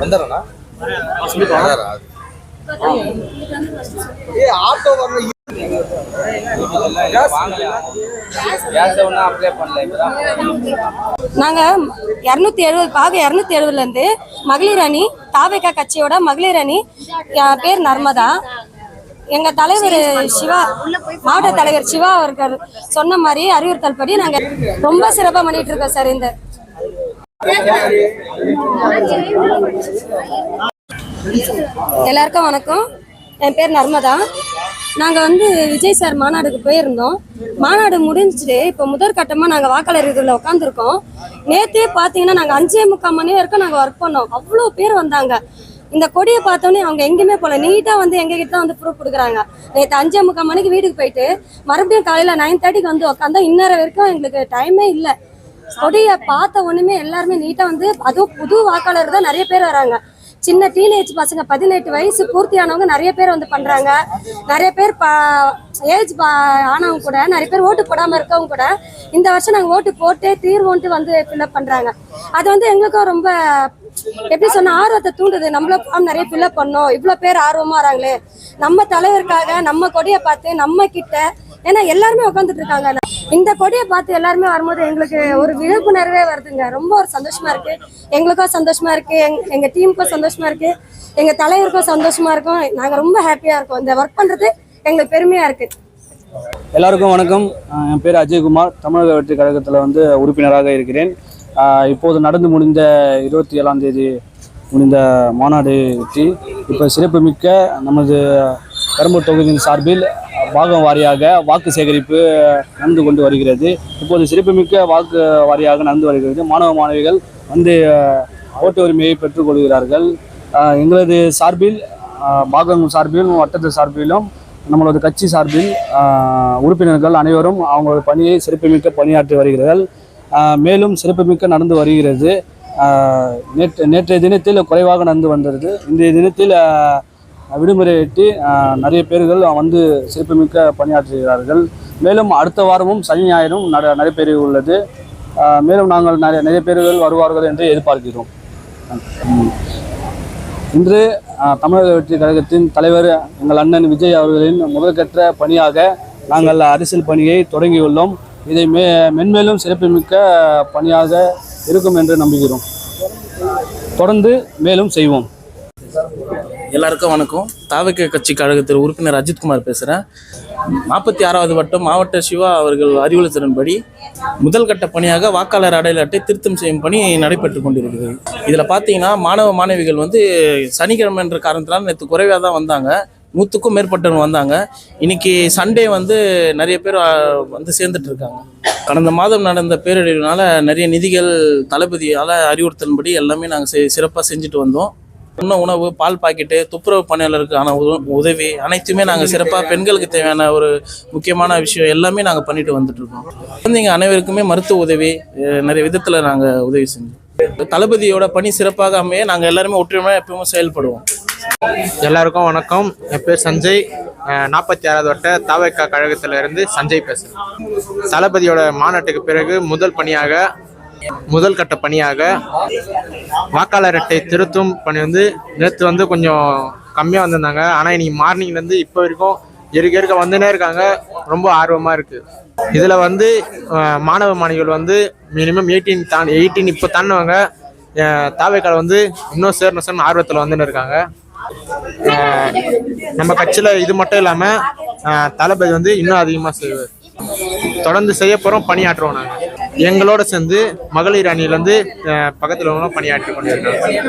வந்துடுறேண்ணா நாங்க இரநூத்தி எழுபது பாக இரநூத்தி எழுபதுல இருந்து மகளிர் அணி தாவேகா கட்சியோட மகளிர் அணி பேர் நர்மதா. எங்கள் தலைவர் சிவா மாவட்ட தலைவர் சிவா அவர்கள் சொன்ன மாதிரி அறிவுறுத்தல் படி நாங்கள் ரொம்ப சிறப்பாக பண்ணிட்டு இருக்கோம் சார் இந்த எல்லாருக்கும் வணக்கம். என் பேர் நர்மதா. நாங்கள் வந்து விஜய் சார் மாநாடுக்கு போயிருந்தோம். மாநாடு முடிஞ்சுட்டு இப்போ முதற்கட்டமாக நாங்கள் வாக்காளர் இதில் உட்காந்துருக்கோம் நேற்றே பார்த்தீங்கன்னா நாங்கள் அஞ்சே முக்கால் மணி வரைக்கும் நாங்கள் ஒர்க் பண்ணோம். அவ்வளோ பேர் வந்தாங்க. இந்த கொடியை பார்த்தோன்னே அவங்க எங்கேயுமே போகல. நீட்டாக வந்து எங்ககிட்ட தான் வந்து ப்ரூஃப் கொடுக்குறாங்க. நேற்று அஞ்சே முக்கால் மணிக்கு வீட்டுக்கு போயிட்டு மறுபடியும் காலையில் நைன் தேர்ட்டிக்கு வந்து உட்காந்தா இன்னொரு வரைக்கும் எங்களுக்கு டைமே இல்லை. கொடியை பார்த்த ஒன்றுமே எல்லாருமே நீட்டா வந்து அதுவும் புது வாக்காளர் தான் நிறைய பேர் வராங்க. சின்ன டீனேஜ் பசங்க பதினெட்டு வயசு பூர்த்தியானவங்க நிறைய பேர் வந்து பண்றாங்க. நிறைய பேர் ஏஜ் ஆனவங்க கூட நிறைய பேர் ஓட்டு போடாம இருக்கவங்க கூட இந்த வருஷம் நாங்க ஓட்டு போட்டு தீர்வோன்ட்டு வந்து ஃபில்அப் பண்றாங்க. அது வந்து எங்களுக்கும் ரொம்ப எப்படி சொன்ன ஆர்வத்தை தூண்டுது. நம்மள ஃபார்ம் நிறைய ஃபில்அப் பண்ணோம். இவ்வளோ பேர் ஆர்வமா வராங்களே. நம்ம தலைவருக்காக நம்ம கொடியை பார்த்து நம்ம கிட்ட ஏன்னா எல்லாருமே உட்காந்துட்டு இருக்காங்க. இந்த கொடியை பார்த்து எல்லாருமே வரும்போது எங்களுக்கு ஒரு விழிப்புணர்வே வருதுங்க. ரொம்ப ஒரு சந்தோஷமா இருக்கு. எங்களுக்கும் சந்தோஷமா இருக்கு. எங்க- டீமுக்கும் சந்தோஷமா இருக்கு. எங்க தலைவருக்கும் சந்தோஷமா இருக்கும். நாங்க ரொம்ப ஹாப்பியா இருக்கோம். இந்த ஒர்க் பண்றது எங்களுக்கு பெருமையா இருக்கு. எல்லாருக்கும் வணக்கம். என் பேர் அஜய்குமார். தமிழக வெற்றி கழகத்தில் வந்து உறுப்பினராக இருக்கிறேன். இப்போது நடந்து முடிந்த இருபத்தி ஏழாம் தேதி முடிந்த மாநாடு வெற்றி. இப்போ சிறப்புமிக்க நமது பெரம்பூர் தொகுதியின் சார்பில் பாகம் வாரியாக வாக்கு சேகரிப்பு நடந்து கொண்டு வருகிறது. இப்போது சிறப்புமிக்க வாக்கு வாரியாக நடந்து வருகிறது. மாணவ மாணவிகள் வந்து ஓட்டு உரிமையை பெற்றுக்கொள்கிறார்கள் எங்களது சார்பில் பாகம் சார்பிலும் வட்டத்து சார்பிலும் நம்மளது கட்சி சார்பில் உறுப்பினர்கள் அனைவரும் அவங்களோட பணியை சிறப்புமிக்க பணியாற்றி வருகிறார்கள். மேலும் சிறப்புமிக்க நடந்து வருகிறது. நேற்று நேற்றைய தினத்தில் குறைவாக நடந்து வந்தது. இன்றைய தினத்தில் விடுமுறையிட்டு நிறைய பேர்கள் வந்து சிறப்புமிக்க பணியாற்றுகிறார்கள். மேலும் அடுத்த வாரமும் சனி ஞாயிறும் நட நடைபெற உள்ளது. மேலும் நாங்கள் நிறைய நிறைய பேர்கள் வருவார்கள் என்று எதிர்பார்க்கிறோம். இன்று தமிழக வெற்றி கழகத்தின் தலைவர் எங்கள் அண்ணன் விஜய் அவர்களின் முதற்கற்ற பணியாக நாங்கள் அரசியல் பணியை தொடங்கியுள்ளோம். இதை மே மென்மேலும் சிறப்புமிக்க பணியாக இருக்கும் என்று நம்புகிறோம். தொடர்ந்து மேலும் செய்வோம். எல்லாருக்கும் வணக்கம். தாவக கட்சி கழகத்தில் உறுப்பினர் அஜித்குமார் பேசுகிறேன் நாற்பத்தி ஆறாவது வட்டம் மாவட்ட சிவா அவர்கள் அறிவுறுத்தலின்படி முதல் கட்ட பணியாக வாக்காளர் அடையாள அட்டை திருத்தம் செய்யும் பணி நடைபெற்று கொண்டிருக்கிறது. இதில் பார்த்தீங்கன்னா மாணவ மாணவிகள் வந்து சனிக்கிழமை என்ற காரணத்தினால் நேற்று குறைவாக தான் வந்தாங்க. நூற்றுக்கும் மேற்பட்டவங்க வந்தாங்க. இன்னைக்கு சண்டே வந்து நிறைய பேர் வந்து சேர்ந்துட்டு இருக்காங்க. கடந்த மாதம் நடந்த பேரழிவுனால நிறைய நிதிகள் தளபதியால் அறிவுறுத்தலின்படி எல்லாமே நாங்கள் சிறப்பாக செஞ்சுட்டு வந்தோம். உண்ண உணவு பால் பாக்கெட்டு துப்புரவு பணியாளருக்கான உத- உதவி அனைத்துமே நாங்கள் சிறப்பாக பெண்களுக்கு தேவையான ஒரு முக்கியமான விஷயம் எல்லாமே நாங்கள் பண்ணிட்டு வந்துட்டு இருக்கோம். குழந்தைங்க அனைவருக்குமே மருத்துவ உதவி நிறைய விதத்தில் நாங்கள் உதவி செஞ்சோம். தளபதியோட பணி சிறப்பாக அமைய நாங்கள் எல்லாருமே ஒற்றுமையாக எப்பவும் செயல்படுவோம். எல்லாருக்கும் வணக்கம். என் பேர் சஞ்சய். நாற்பத்தி ஆறாவது வட்ட தாவக்கா கழகத்திலிருந்து சஞ்சய் பேசுகிறேன் தளபதியோட மாநாட்டுக்கு பிறகு முதல் பணியாக முதல் கட்ட பணியாக வாக்காளர் அட்டை திருத்தும் பணி வந்து நேற்று வந்து கொஞ்சம் கம்மியாக வந்திருந்தாங்க. ஆனால் இன்னைக்கு மார்னிங்லேருந்து இப்போ வரைக்கும் இருக்க இருக்க வந்துனே இருக்காங்க. ரொம்ப ஆர்வமாக இருக்குது இதில் வந்து மாணவ மாணவிகள் வந்து மினிமம் எயிட்டீன் தான் எயிட்டீன் இப்போ தாண்டினவங்க தாவைக்கால வந்து இன்னும் சேரணும் சேரணும் ஆர்வத்தில் வந்துன்னு இருக்காங்க. நம்ம கட்சியில் இது மட்டும் இல்லாமல் தளபதி வந்து இன்னும் அதிகமாக செய்வார். தொடர்ந்து செய்ய போகிறோம் பணியாற்றுவோம் நாங்கள் எங்களோட சேர்ந்து மகளிர் அணியிலேருந்து பக்கத்தில் பணியாற்றி கொண்டிருக்காங்க